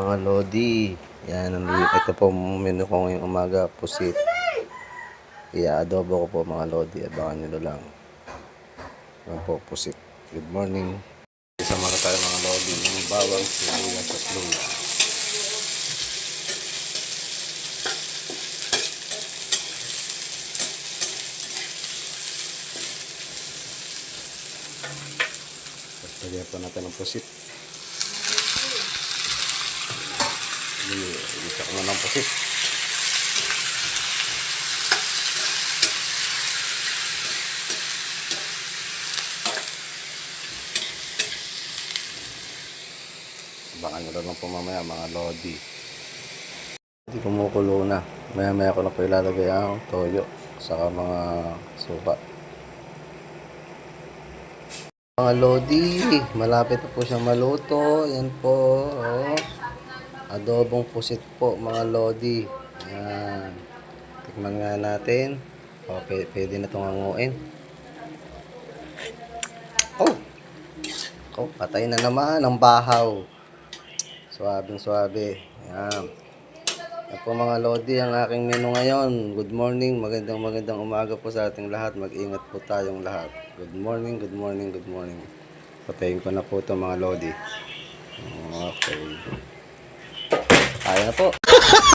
Mga Lodi, yan, ang- ito po menu ko ngayong umaga, pusit. I-adobo ko po mga Lodi, abangan nyo lang. Yan po, pusit. Good morning. Isama na tayo mga Lodi, yung bawang, sibuyas at luya. Lagyan po natin ng pusit. Isa ko na ng pusit. Abangan nyo lang po mamaya mga lodi. Hindi kumukulo na. Maya maya ko na po ilalagay ang toyo. Saka mga suka. Mga lodi, malapit na po siyang maluto. Yan po. Oh. Adobong pusit po mga lodi. Yan. Tikman nga natin. Okay, pwede na itong hanguin. Oh! Oh, patay na naman ang bahaw. Suwabing suwabe. Yan. Yan po mga lodi ang aking menu ngayon. Good morning, magandang magandang umaga po sa ating lahat. Mag-ingat po tayong lahat. Good morning, good morning, good morning. Patayin ko na po ito mga lodi. Okay. Kaya po.